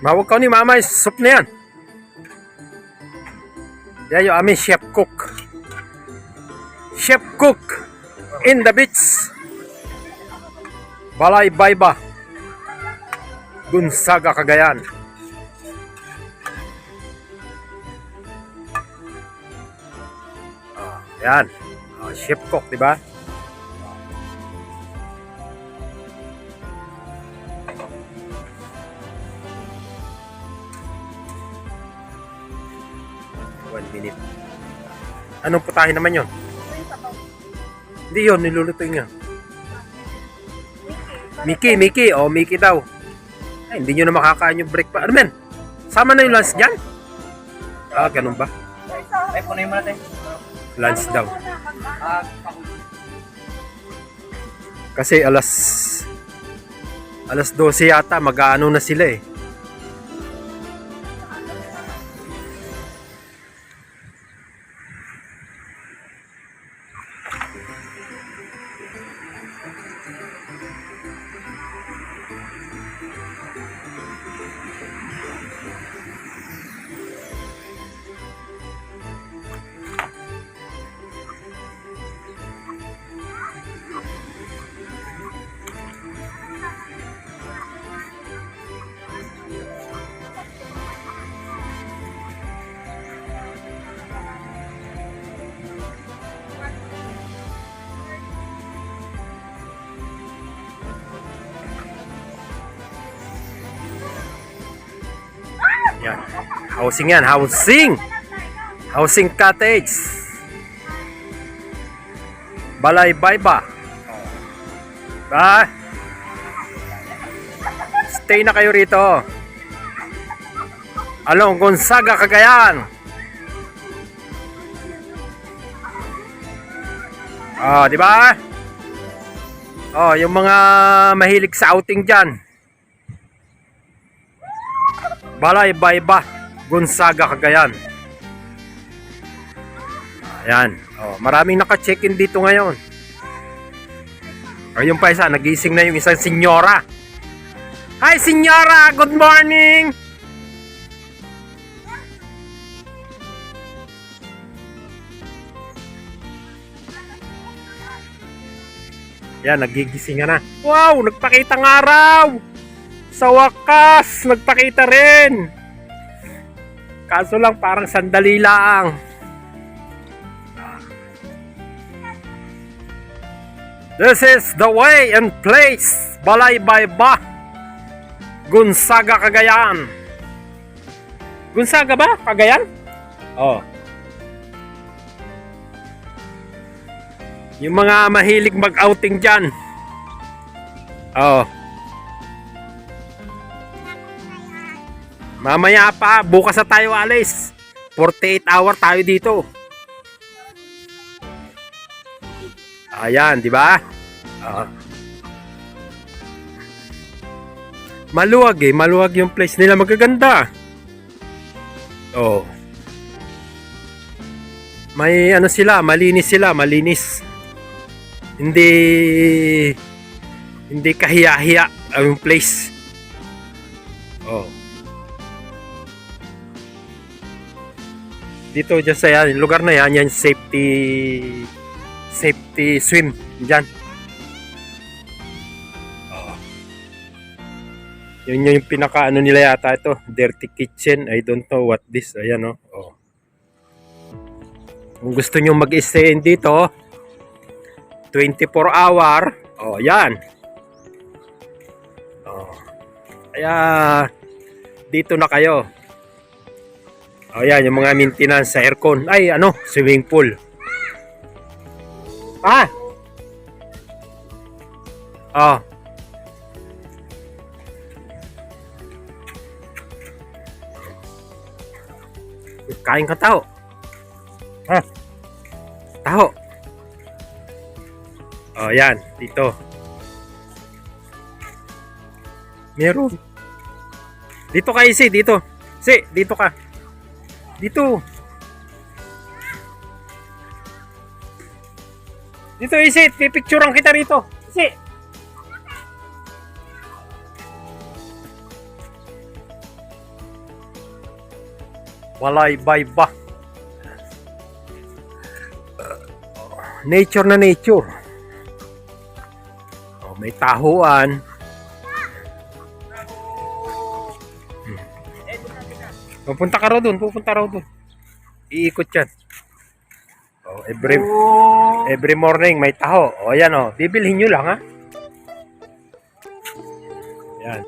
Mawag ka ni mama, soup na yan. Yan yung aming chef cook. Chef cook in the beach. Balay Bayba. Gunsaga, Cagayan. Ah, yan. Ah, chef cook, di ba? Anong putahin naman yon? Hindi yun, nilulutuin nga. Mickey, Mickey. Oh, Mickey daw. Ay, hindi nyo na makakain yung break pa. Ano men? Sama na yung lunch dyan? Ah, ganun ba? Ay, punoy mo natin. Lunch daw. Ah, Kasi alas alas 12 yata mag-aano na sila eh. Housing yan, housing. Housing cottage. Balay Bayba. Ba? Stay na kayo rito. Along Gonzaga, Cagayan. Oh, di ba? Oh, yung mga mahilig sa outing diyan. Balay Bayba, Gonzaga, Cagayan. Ayan. Oh, maraming naka-check-in dito ngayon. Ayun pa isa, nagising na yung isang senyora. Hi, senyora! Good morning! Yan, nagigising na. Wow! Nagpakita ng araw! Sa wakas, nagpakita rin. Kaso lang parang sandali lang. This is the way and place. Balay Bayba. Gunsaga, Cagayan. Gunsaga ba? Cagayan? Oh. Yung mga mahilig mag-outing dyan. Oh. Mamaya pa, bukas na tayo alis. 48 hour tayo dito. Ayan, di ba? Ah. Maluwag eh, maluwag yung place nila, magaganda. Oh. May ano sila, malinis sila, malinis. Hindi hindi kahiya-hiya ang place. Oh. Dito dyan sa yan, lugar na yan, yan safety safety swim dyan. Oo. Yun yung pinaka ano nila yata ito, dirty kitchen. I don't know what this. Ayan oh. oh. Kung gusto nyo mag-stay dito, 24 hour, oh yan. Oh. Kaya dito na kayo. O yan, yung mga maintenance sa aircon. Ay, ano, swimming pool. Ah! Oh. Kain ka tao. Ah. Tao. Oh, yan, dito. Meron. Dito ka, Isi, dito. Si, dito ka. Dito. Dito, Isit. Pipicturean kita rito. Isi. Balay Bayba. Nature na nature. Oh, may tahuan. Pupunta ka raw doon, pupunta raw doon. Iikot yan. Oh, every, every morning may taho. O yan o, bibilhin nyo lang ha. Yan.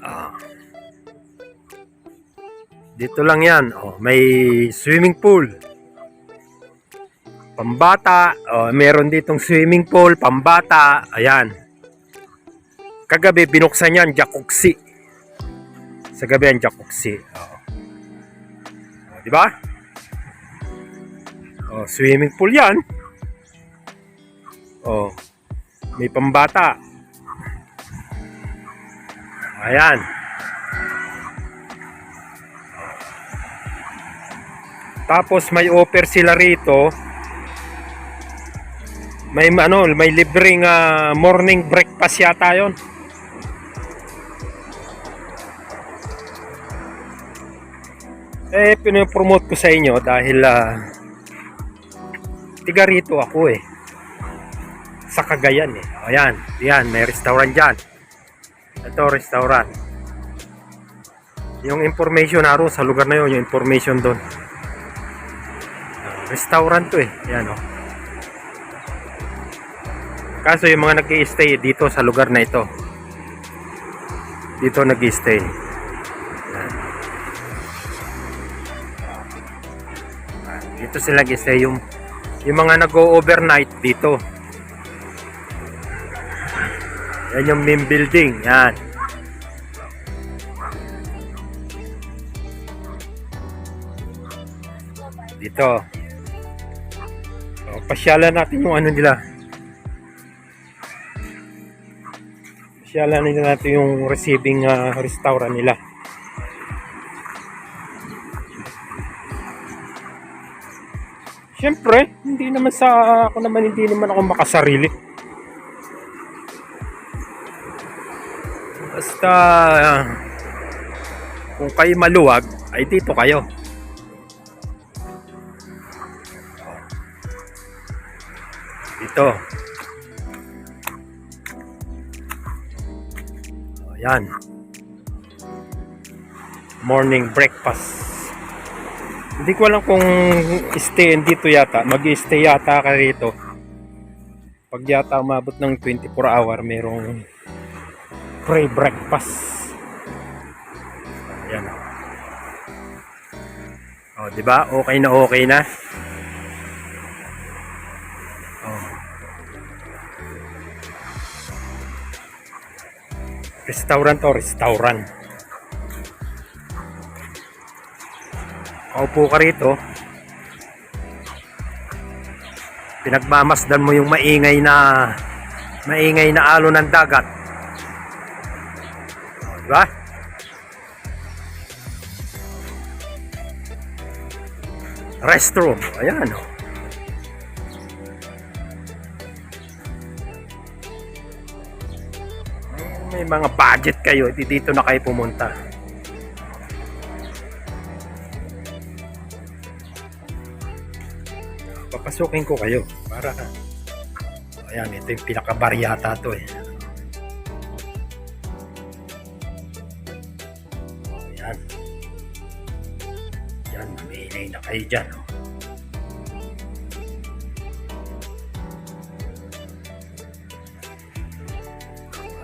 Ah. Dito lang yan. Oh, may swimming pool. Pambata. Oh, meron ditong swimming pool, pambata. Ayan. Kagabi binuksan yan, jacuzzi. Sa gabi ang jacuzzi. Oh. Oh, di ba? Oh, swimming pool yan. Oh. May pambata. Ayan. Tapos may offer sila rito. May ano, may libreng ah, morning breakfast yata 'yon. Eh, pinopromote ko sa inyo dahil ah, tiga rito ako eh. Sa Cagayan eh. Ayan, yan, may restaurant dyan. Ito, restaurant. Yung information naroon sa lugar na yun, yung information doon. Restaurant to eh. Yan oh. Kaso yung mga nag stay dito sa lugar na ito. Dito nag Dito sila stay yung yung mga nag-overnight dito. Yan yung main building. Yan. Dito. O, pasyalan natin yung ano nila. Pasyalan nila natin yung receiving ah, restaurant nila. Siyempre, hindi naman sa ako naman hindi naman ako makasarili. Basta kung kayo maluwag, ay dito kayo. Dito. O, yan. Morning breakfast. Hindi ko alam kung stay dito yata. Mag-stay yata ka rito. Pag yata umabot ng 24 hour, merong free breakfast. Yan. Oh, 'di ba? Okay na okay na. Oh. Restaurant o restaurant. Kaupo ka rito. Pinagmamasdan mo yung maingay na maingay na alon ng dagat. Diba? Restroom. Ayan. oh. May mga budget kayo. di Dito na kayo pumunta. Papasukin ko kayo para Ayan, ito yung pinakabar yata to eh. Ayan. Yan, mamimili na kayo dyan. Oh.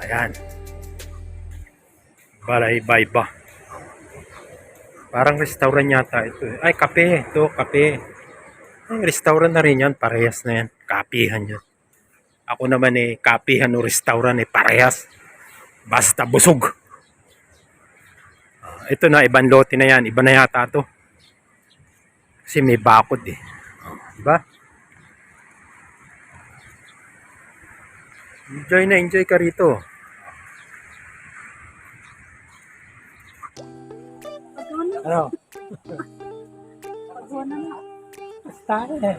Ayan. Balay Bayba. Parang restaurant yata ito. eh. Ay, kape. Ito, kape. Ay, restaurant na rin yan. Parehas na yan. Kapihan yun. Ako naman eh, kapihan o restaurant eh, parehas. Basta busog. Ah, ito na, ibang lote na yan. Iba na yata to. Kasi may bakod eh. Oh, diba? Enjoy na, enjoy ka rito. Ano? Basta eh.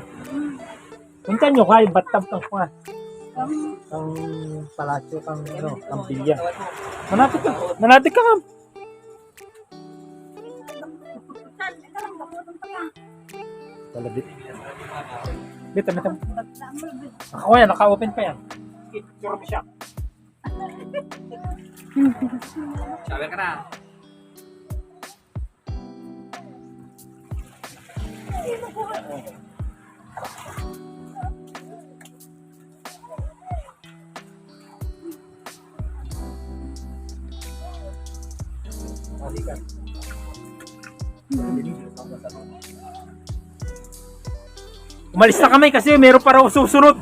Punta nyo kayo, batab kang pa. Ang palasyo kang ano, kang bilya. Manapit ka, manapit ka ma'am. Talabit. Bita, bita. Ako yan, naka-open pa yan. Picture mo siya. Sabi ka na. Umalis na kami kasi meron pa raw susunod.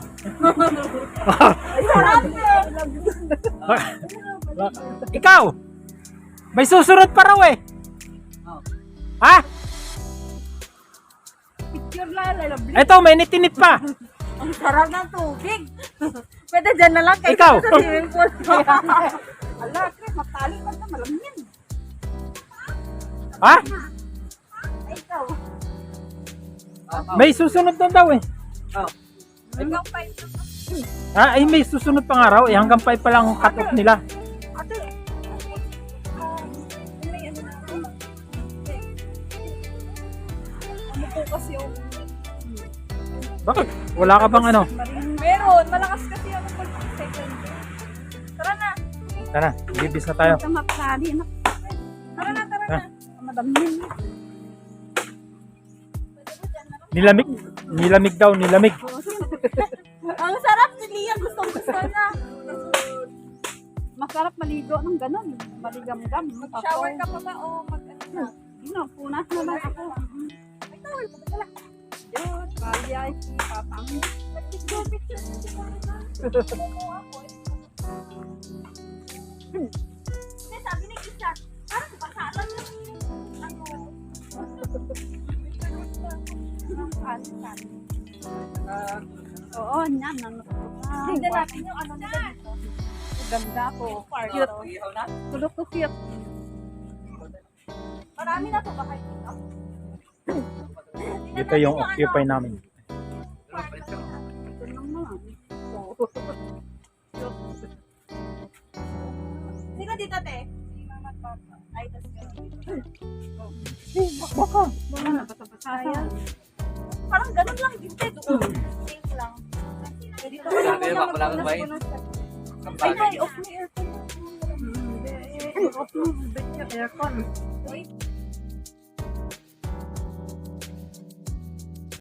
Ikaw! May susunod pa raw eh. Picture lang, lalabli. Eto, may nitinit pa. Ang sarap ng tubig. Pwede dyan na lang kayo Ikaw. sa swimming pool. Ala, Chris, matali pa na malamyan. Ha? Ikaw. May susunod na daw eh. Oh. Ikaw pa ito. Ha? Ay, may susunod pa nga raw. Eh, hanggang 5 pa lang ang cut off nila. Ate. ah, ano. Ano po kasi yung Bakit? Wala ka bang ano? Meron, malakas kasi yung pag second. Tara na. Tara, bibis na tayo. Na. Tara na, tara na. Madamhin na. Nilamig. Nilamig daw, nilamig. Ang sarap ni Lia, gustong gusto niya. Masarap maligo ng ganun. Maligam-gam. Mag-shower ka pa ba o mag ano na? Yun, punas naman ako. May towel pa pala. Si. Hindi, sabi ni Kisha, parang lang yung ano. Ang alisan. Oo, yan. Ano, Hindi natin yung ano nila dito. Ganda ko. Cute. Tulog ko cute. Marami na to ba kayo dito? Ito yung occupy namin. Sino dito, te? Si Mama at Papa. Ay, tas. Baka. Baka na, bata-bata yan. Parang ganun lang din, te. Doon. Safe lang. Dito ka lang wala kang bay. magpunas-punas ka. Ay, ay, off yung aircon. Off yung aircon. Wait.